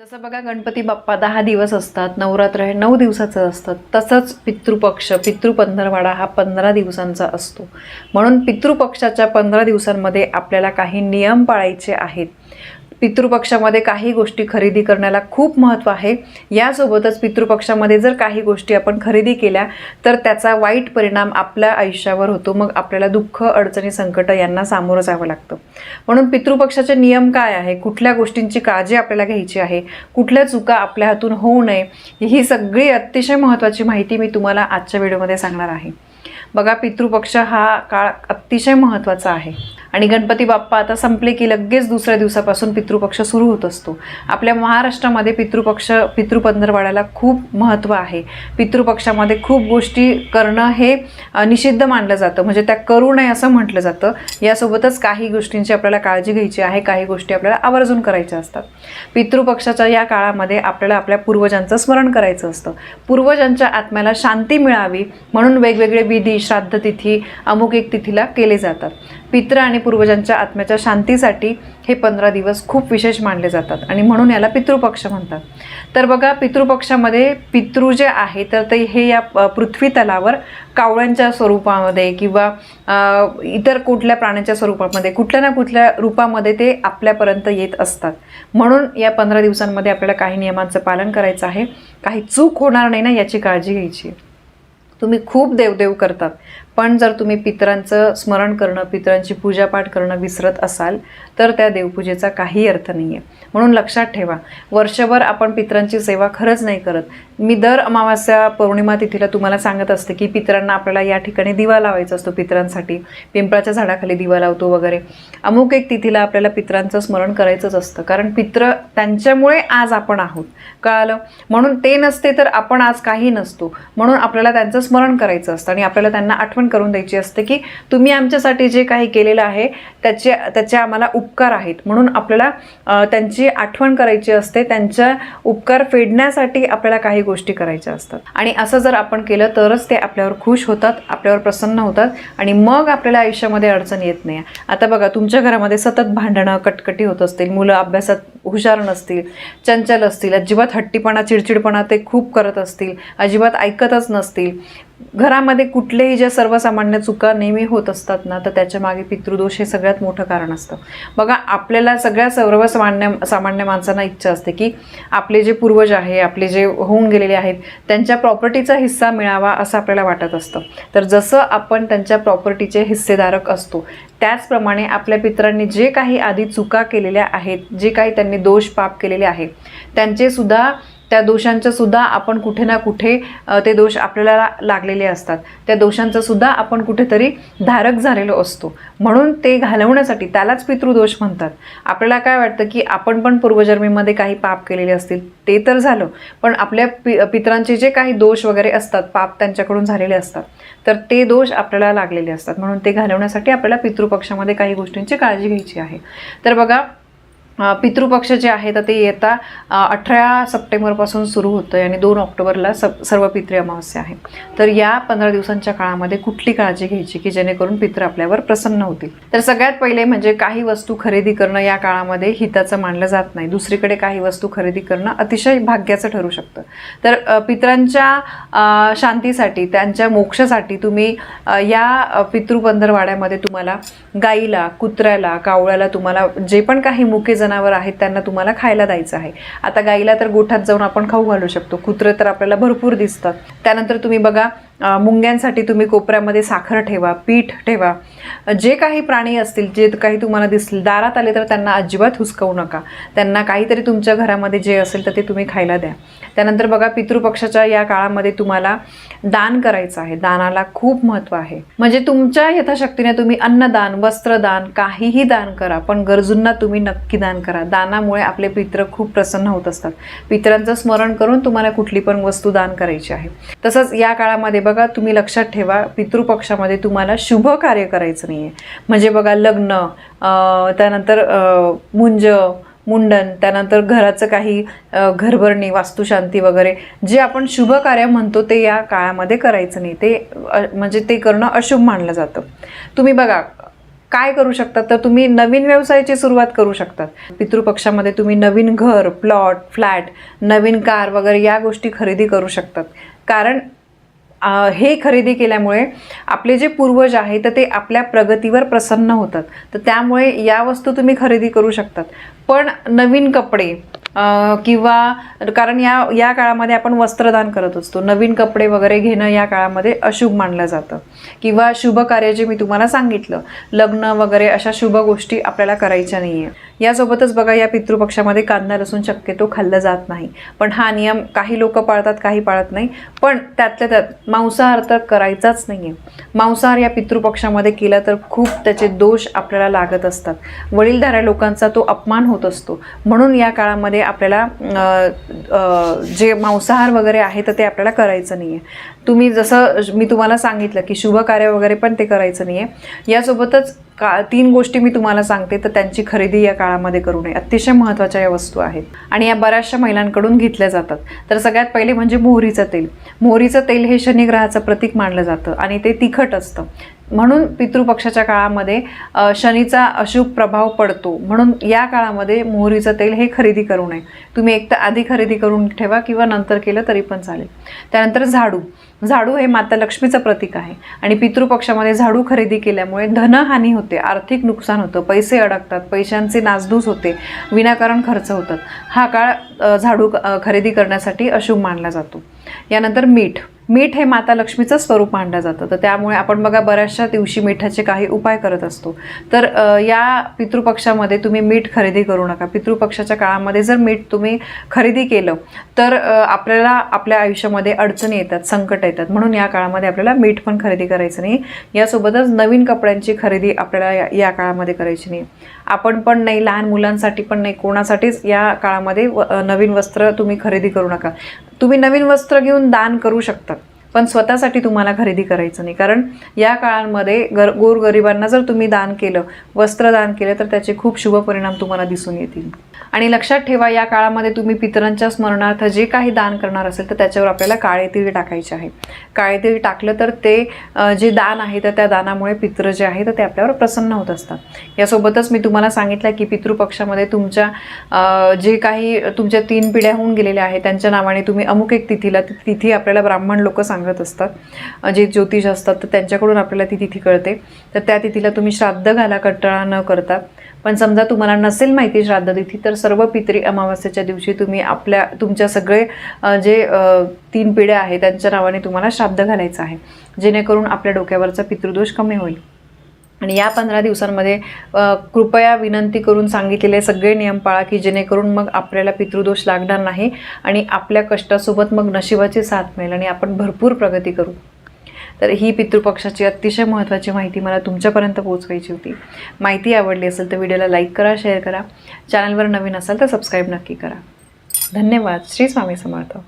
जसं बघा गणपती बाप्पा दहा दिवस असतात नवरात्र हे नऊ दिवसाचं असतात. तसंच पितृपक्ष पितृपंधरवाडा हा पंधरा दिवसांचा असतो. म्हणून पितृपक्षाच्या पंधरा दिवसांमध्ये आपल्याला काही नियम पाळायचे आहेत. पितृपक्षामध्ये काही गोष्टी खरेदी करण्याला खूप महत्त्व आहे. यासोबतच पितृपक्षामध्ये जर काही गोष्टी आपण खरेदी केल्या तर त्याचा वाईट परिणाम आपल्या आयुष्यावर होतो. मग आपल्याला दुःख अडचणी संकट यांना सामोरं जावं लागतं. म्हणून पितृपक्षाचे नियम काय आहे? कुठल्या गोष्टींची काळजी आपल्याला घ्यायची आहे? कुठल्या चुका आपल्या हातून होऊ नये? ही सगळी अतिशय महत्त्वाची माहिती मी तुम्हाला आजच्या व्हिडिओमध्ये सांगणार आहे. बघा पितृपक्ष हा काळ अतिशय महत्त्वाचा आहे. आणि गणपती बाप्पा आता संपले की लगेच दुसऱ्या दिवसापासून पितृपक्ष सुरू होत असतो. आपल्या महाराष्ट्रामध्ये पितृपक्ष पितृपंधरवाड्याला खूप महत्त्व आहे. पितृपक्षामध्ये खूप गोष्टी करणं हे निषिद्ध मानलं जातं. म्हणजे त्या करू नये असं म्हटलं जातं. यासोबतच काही गोष्टींची आपल्याला काळजी घ्यायची आहे काही गोष्टी आपल्याला आवर्जून करायच्या असतात. पितृपक्षाच्या या काळामध्ये आपल्याला आपल्या पूर्वजांचं स्मरण करायचं असतं. पूर्वजांच्या आत्म्याला शांती मिळावी म्हणून वेगवेगळे विधी श्राद्ध तिथी अमुक एक तिथीला केले जातात. पित्र आणि पूर्वजांच्या आत्म्याच्या शांतीसाठी हे पंधरा दिवस खूप विशेष मानले जातात आणि म्हणून याला पितृपक्ष म्हणतात. तर बघा पितृपक्षामध्ये पितृ जे आहे तर ते हे या पृथ्वी तलावर कावळ्यांच्या स्वरूपामध्ये किंवा इतर कुठल्या प्राण्यांच्या स्वरूपामध्ये कुठल्या ना कुठल्या रूपामध्ये ते आपल्यापर्यंत येत असतात. म्हणून या पंधरा दिवसांमध्ये आपल्याला काही नियमांचं पालन करायचं आहे. काही चूक होणार नाही ना याची काळजी घ्यायची. आहे. तुम्ही खूप देवदेव करतात. पण जर तुम्ही पितरांचं स्मरण करणं पितरांची पूजापाठ करणं विसरत असाल तर त्या देवपूजेचा काही अर्थ नाही आहे म्हणून लक्षात ठेवा वर्षभर आपण पितरांची सेवा खरंच नाही करत. मी दर अमावास्या पौर्णिमा तिथीला तुम्हाला सांगत असते की पितरांना आपल्याला या ठिकाणी दिवा लावायचा असतो पितरांसाठी. पिंपळाच्या झाडाखाली दिवा लावतो वगैरे. अमुक एक तिथीला आपल्याला पितरांचं स्मरण करायचंच असतं. कारण पित्र त्यांच्यामुळे आज आपण आहोत. कळालं म्हणून ते नसते तर आपण आज काही नसतो. म्हणून आपल्याला त्यांचं स्मरण करायचं असतं आणि आपल्याला त्यांना आठवण करून द्यायची असते की तुम्ही आमच्यासाठी जे काही केलेलं आहे त्याचे त्याचे आम्हाला उपकार आहेत. म्हणून आपल्याला त्यांची आठवण करायची असते त्यांच्या उपकार फेडण्यासाठी आपल्याला काही गोष्टी करायच्या असतात. आणि असं जर आपण केलं तरच ते आपल्यावर खुश होतात आपल्यावर प्रसन्न होतात आणि मग आपल्याला आयुष्यामध्ये अडचण येत नाही. आता बघा तुमच्या घरामध्ये सतत भांडणं कटकटी होत असतील मुलं अभ्यासात हुशार नसतील चंचल असतील अजिबात हट्टीपणा चिडचिडपणा ते खूप करत असतील अजिबात ऐकतच नसतील. घरामध्ये कुठलेही ज्या सर्वसामान्य चुका नेहमी होत असतात ना तर त्याच्यामागे पितृदोष हे सगळ्यात मोठं कारण असतं. बघा आपल्याला सगळ्या सर्वसामान्य सामान्य माणसांना इच्छा असते की आपले जे पूर्वज आहे आपले जे होऊन गेलेले आहेत त्यांच्या प्रॉपर्टीचा हिस्सा मिळावा असं आपल्याला वाटत असतं. तर जसं आपण त्यांच्या प्रॉपर्टीचे हिस्सेधारक असतो त्याचप्रमाणे आपल्या पित्रांनी जे काही आधी चुका केलेल्या आहेत जे काही त्यांनी दोष पाप केलेले आहे त्यांचेसुद्धा त्या दोषांचं सुद्धा आपण कुठे ना कुठे ते दोष आपल्याला लागलेले असतात. त्या दोषांचं सुद्धा आपण कुठेतरी धारक झालेलो असतो. म्हणून ते घालवण्यासाठी त्यालाच पितृदोष म्हणतात. आपल्याला काय वाटतं की आपण पण पूर्वजन्मीमध्ये काही पाप केलेले असतील ते तर झालं. पण आपल्या पि पितरांचे जे काही दोष वगैरे असतात पाप त्यांच्याकडून झालेले असतात तर ते दोष आपल्याला लागलेले असतात. म्हणून ते घालवण्यासाठी आपल्याला पितृपक्षामध्ये काही गोष्टींची काळजी घ्यायची आहे. तर बघा पितृपक्ष जे आहे तर ते येता अठरा सप्टेंबरपासून सुरू होतं आहे आणि दोन ऑक्टोबरला स सर्व पितृ अमावस्या आहे. तर या पंधरा दिवसांच्या काळामध्ये कुठली काळजी घ्यायची की जेणेकरून पितृ आपल्यावर प्रसन्न होतील? तर सगळ्यात पहिले म्हणजे काही वस्तू खरेदी करणं या काळामध्ये हिताचं मानलं जात नाही. दुसरीकडे काही वस्तू खरेदी करणं अतिशय भाग्याचं ठरू शकतं. तर पितरांच्या शांतीसाठी त्यांच्या मोक्षासाठी तुम्ही या अ, पितृपंधरवाड्यामध्ये तुम्हाला गाईला कुत्र्याला कावळ्याला तुम्हाला जे पण काही मुके जनावर आहेत त्यांना तुम्हाला खायला द्यायचं आहे. आता गाईला तर गोठ्यात जाऊन आपण खाऊ घालू शकतो. कुत्रे तर आपल्याला भरपूर दिसतात. त्यानंतर तुम्ही बघा मुंग्यांसाठी तुम्ही कोपऱ्यामध्ये साखर ठेवा पीठ ठेवा. जे काही प्राणी असतील जे काही तुम्हाला दिसतील दारात आले तर त्यांना अजिबात हुसकवू नका. त्यांना काहीतरी तुमच्या घरामध्ये जे असेल तर ते तुम्ही खायला द्या. त्यानंतर बघा पितृपक्षाच्या या काळामध्ये तुम्हाला दान करायचं आहे. दानाला खूप महत्त्व आहे. म्हणजे तुमच्या यथाशक्तीने तुम्ही अन्नदान वस्त्रदान काहीही दान करा पण गरजूंना तुम्ही नक्की दान करा. दानामुळे आपले पित्र खूप प्रसन्न होत असतात. पितरांचं स्मरण करून तुम्हाला कुठली पण वस्तू दान करायची आहे. तसंच या काळामध्ये बघा तुम्ही लक्षात ठेवा पितृपक्षामध्ये तुम्हाला शुभ कार्य करायचं नाही आहे म्हणजे बघा लग्न त्यानंतर मुंज मुंडन त्यानंतर घराचं काही घरभरणी वास्तुशांती वगैरे जे आपण शुभ कार्य म्हणतो ते या काळामध्ये करायचं नाही. ते म्हणजे ते करणं अशुभ मानलं जातं. तुम्ही बघा काय करू शकतात तर तुम्ही नवीन व्यवसायाची सुरुवात करू शकतात पितृपक्षामध्ये तुम्ही नवीन घर प्लॉट फ्लॅट नवीन कार वगैरे या गोष्टी खरेदी करू शकतात. कारण हे खरेदी केल्यामुळे आपले जे पूर्वज आहे तर ते आपल्या प्रगतीवर प्रसन्न होतात. तर त्यामुळे या वस्तू तुम्ही खरेदी करू शकतात. पण नवीन कपडे किंवा कारण या या काळामध्ये आपण वस्त्रदान करत असतो. नवीन कपडे वगैरे घेणं या काळामध्ये अशुभ मानलं जातं. किंवा शुभ कार्य जे मी तुम्हाला सांगितलं लग्न वगैरे अशा शुभ गोष्टी आपल्याला करायच्या नाही आहे यासोबतच बघा या पितृपक्षामध्ये कांदा लसूण शक्यतो खाल्लं जात नाही. पण हा नियम काही लोक पाळतात काही पाळत नाही. पण त्यातल्या त्यात मांसाहार तर करायचाच नाही आहे मांसाहार या पितृपक्षामध्ये केला तर खूप त्याचे दोष आपल्याला लागत असतात. वडीलधाऱ्या लोकांचा तो अपमान होत असतो. म्हणून या काळामध्ये आपल्याला जे मांसाहार वगैरे आहे तर ते आपल्याला करायचं नाही आहे तुम्ही जसं मी तुम्हाला सांगितलं की शुभ कार्य वगैरे पण ते करायचं नाही आहे यासोबतच का तीन गोष्टी मी तुम्हाला सांगते तर त्यांची खरेदी या काळामध्ये करू नये. अतिशय महत्त्वाच्या या वस्तू आहेत. आणि या बऱ्याचशा महिलांकडून घेतल्या जातात. तर सगळ्यात पहिले म्हणजे मोहरीचं तेल. मोहरीचं तेल हे शनिग्रहाचं प्रतीक मानलं जातं आणि ते तिखट असतं. म्हणून पितृपक्षाच्या काळामध्ये शनीचा अशुभ प्रभाव पडतो. म्हणून या काळामध्ये मोहरीचं तेल हे खरेदी करू नये. तुम्ही एक तर आधी खरेदी करून ठेवा किंवा नंतर केलं तरी पण चालेल. त्यानंतर झाडू. झाडू हे माता लक्ष्मीचं प्रतीक आहे. आणि पितृपक्षामध्ये झाडू खरेदी केल्यामुळे धनहानी होते आर्थिक नुकसान होतं पैसे अडकतात पैशांचे नासधूस होते विनाकारण खर्च होतात. हा काळ झाडू खरेदी करण्यासाठी अशुभ मानला जातो. यानंतर मीठ. मीठ हे माता लक्ष्मीचं स्वरूप मानलं जातं. तर त्यामुळे आपण बघा बऱ्याचशा दिवशी मिठाचे काही उपाय करत असतो. तर या पितृपक्षामध्ये तुम्ही मीठ खरेदी करू नका. पितृपक्षाच्या काळामध्ये जर मीठ तुम्ही खरेदी केलं तर आपल्याला आपल्या आयुष्यामध्ये अडचणी येतात संकट येतात. म्हणून या काळामध्ये आपल्याला मीठ पण खरेदी करायचं नाही. यासोबतच नवीन कपड्यांची खरेदी आपल्याला या- या काळामध्ये करायची नाही. आपण पण नाही लहान मुलांसाठी पण नाही कोणासाठीच या काळामध्ये व- नवीन वस्त्र तुम्ही खरेदी करू नका. तुम्ही नवीन वस्त्र घेऊन दान करू शकता पण स्वतःसाठी तुम्हाला खरेदी करायचं नाही. कारण या काळांमध्ये गर गोरगरिबांना जर तुम्ही दान केलं वस्त्र दान केलं तर त्याचे खूप शुभ परिणाम तुम्हाला दिसून येतील. आणि लक्षात ठेवा या काळामध्ये तुम्ही पितरांच्या स्मरणार्थ जे काही दान करणार असेल तर त्याच्यावर आपल्याला काळे तिळ टाकायचे आहे. काळे तिळ टाकलं तर ते जे दान आहे तर त्या दानामुळे पितृ जे आहे तर ते आपल्यावर प्रसन्न होत असतात. यासोबतच मी तुम्हाला सांगितलं की पितृपक्षामध्ये तुमच्या जे काही तुमच्या तीन पिढ्या होऊन गेलेल्या आहेत त्यांच्या नावाने तुम्ही अमुक एक तिथीला ती तिथी आपल्याला ब्राह्मण लोक सांगत असतात. जे ज्योतिष असतात तर त्यांच्याकडून आपल्याला ती तिथी कळते. तर त्या तिथीला तुम्ही श्राद्ध घाला कटाळा न करता. पण समजा तुम्हाला नसेल माहिती श्राद्ध तिथी तर सर्व पितरी अमावास्येच्या दिवशी तुम्ही आपल्या तुमच्या सगळे जे तीन पिढ्या आहेत त्यांच्या नावाने तुम्हाला श्राद्ध घालायचं आहे. जेणेकरून आपल्या डोक्यावरचा पितृदोष कमी होईल. आणि या पंधरा दिवसांमध्ये कृपया विनंती करून सांगितलेले सगळे नियम पाळा की जेणेकरून मग आपल्याला पितृदोष लागणार नाही आणि आपल्या कष्टासोबत मग नशिबाची साथ मिळेल आणि आपण भरपूर प्रगती करू. तर ही पितृपक्षाची अतिशय महत्त्वाची माहिती मला तुमच्यापर्यंत पोहोचवायची होती. माहिती आवडली असेल तर व्हिडिओला लाईक करा शेअर करा. चॅनलवर नवीन असाल तर सबस्क्राईब नक्की करा. धन्यवाद. श्री स्वामी समर्थ.